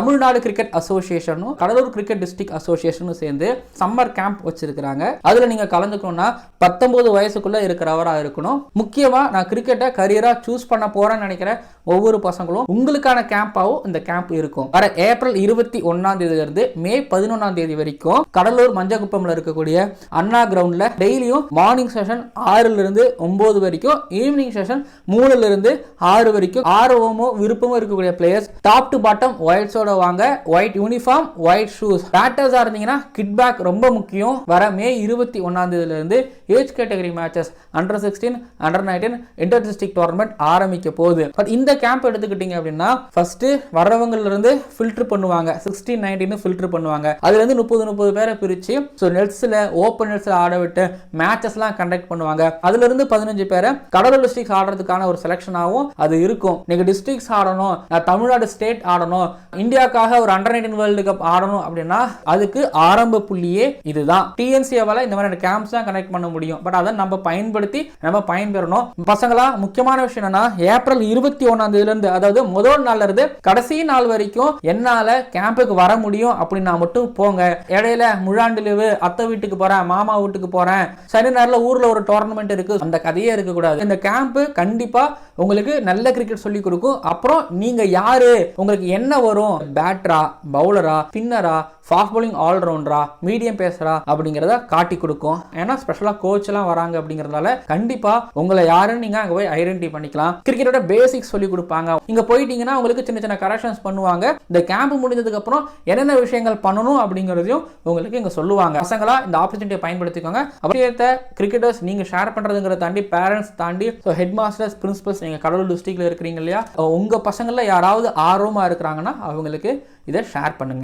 Tamil Nadu cricket அசோசியேஷனும் Cuddalore cricket district அசோசியேஷனும் சேர்ந்து சம்மர் கேம்ப் வச்சிருக்கிறாங்க. அதுல நீங்க கலந்துக்கணும்னா பத்தொன்பது வயசுக்குள்ள இருக்கிறவரா இருக்கணும். முக்கியமா நான் கிரிக்கெட்டை கரியரா சூஸ் பண்ண போறேன்னு நினைக்கிற ஒவ்வொரு பசங்களும் உங்களுக்கான கேம்பாவும் இந்த கேம்ப் இருக்கும். வர ஏப்ரல் இருபத்தி ஒன்னாம் தேதியில இருந்து மே பதினொன்னாம் தேதி வரைக்கும் கடலூர் மஞ்சக்குப்பம்ல இருக்கக்கூடிய அண்ணா கிரவுண்ட்ல டெய்லியும் மார்னிங் செஷன் ஆறுல இருந்து ஒன்பது வரைக்கும் ஈவினிங் செஷன் மூணுல இருந்து ஆறு வரைக்கும் ஆர்வமோ விருப்பமோ இருக்கக்கூடிய பிளேயர்ஸ் டாப் டு பாட்டம் ஒயிட்ஸோட வாங்க. ஒயிட் யூனிஃபார்ம் ஒயிட் ஷூஸ் பேட்டர்ஸாக இருந்தீங்கன்னா கிட் பேக் ரொம்ப முக்கியம். வர மே இருபத்தி ஒன்றாம் தேதியிலிருந்து age category matches under sixteen under nineteen inter district tournament ஆரம்பிக்க போகுது. பட் இந்த கேம்ப் எடுத்துக்கிட்டீங்க அப்படின்னா ஃபர்ஸ்ட்டு வர்றவங்கலேருந்து ஃபில்டர் பண்ணுவாங்க. சிக்ஸ்டீன் நைன்டீன் ஃபில்டர் பண்ணுவாங்க. அதுல இருந்து முப்பது முப்பது பேரை பிரிச்சு ஸோ நெட்ஸ்ல ஓப்பன் நெட்ஸ்ல ஆட விட்டு மேட்சஸ்லாம் கண்டக்ட் பண்ணுவாங்க. அதுல இருந்து பதினஞ்சு பேரை கடலூர் டிஸ்ட்ரிக்ஸ் ஆடுறதுக்கான ஒரு செலெக்ஷனாகவும் அது இருக்கும். நீங்கள் டிஸ்ட்ரிக்ஸ் ஆடணும் தமிழ்நாடு ஸ்டேட் ஆடணும் இந்தியா இந்தியாக்காக ஒரு அண்டர் நைன்டீன் வேர்ல்டு கப் ஆடணும் அப்படின்னா அதுக்கு ஆரம்ப புள்ளியே இதுதான். டிஎன்சியாவால இந்த மாதிரி கேம்ப்ஸ் தான் கனெக்ட் பண்ண முடியும். பட் அதை நம்ம பயன்படுத்தி நம்ம பயன்பெறணும். பசங்களா முக்கியமான விஷயம் என்னன்னா ஏப்ரல் இருபத்தி ஒன்னாம் தேதியில இருந்து அதாவது முதல் நாள்ல இருந்து கடைசி நாள் வரைக்கும் என்னால கேம்புக்கு வர முடியும் அப்படின்னா மட்டும் போங்க. இடையில முழாண்டு லீவு அத்தை வீட்டுக்கு போறேன் மாமா வீட்டுக்கு போறேன். சனி நேரில் ஊர்ல ஒரு டோர்னமெண்ட் இருக்கு. அந்த கதையே இருக்க கூடாது இந்த கேம்ப் கண்டிப்பா உங்களுக்கு நல்ல கிரிக்கெட் சொல்லி கொடுக்கும். அப்புறம் நீங்க யாரு? உங்களுக்கு என்ன வரும்? பேட்டரா பவுலரா ஸ்பின்னரா ஃபாஸ்ட் பவுலிங் ஆல்ரவுண்டரா மீடியம் பேசரா அப்படிங்கிறத காட்டி கொடுக்கும். ஏன்னா ஸ்பெஷலாக கோச் எல்லாம் வராங்க அப்படிங்கிறதால கண்டிப்பா உங்களை யாருன்னு நீங்க அங்கே போய் ஐடென்டி பண்ணிக்கலாம். கிரிக்கெட்டோட பேசிக்ஸ் சொல்லி கொடுப்பாங்க. இங்க போயிட்டீங்கன்னா உங்களுக்கு சின்ன சின்ன கரெக்ஷன்ஸ் பண்ணுவாங்க. இந்த கேம்ப் முடிஞ்சதுக்கு அப்புறம் என்னென்ன விஷயங்கள் பண்ணணும் அப்படிங்கிறதையும் உங்களுக்கு இங்க சொல்லுவாங்க. பசங்களா இந்த ஆப்பர்ச்சுனிட்டியை பயன்படுத்திக்கோங்க. அப்படியே கிரிக்கெட்டர்ஸ் நீங்க ஷேர் பண்ணுறதுங்கிறத தாண்டி பேரண்ட்ஸ் தாண்டி ஸோ ஹெட் மாஸ்டர்ஸ் பிரின்சிபல்ஸ் நீங்க கடலூர் டிஸ்ட்ரிக்ட்ல இருக்கிறீங்க இல்லையா? உங்க பசங்கள்ல யாராவது ஆர்வமா இருக்கிறாங்கன்னா அவங்க அவங்களுக்கு இதை ஷேர் பண்ணுங்கள்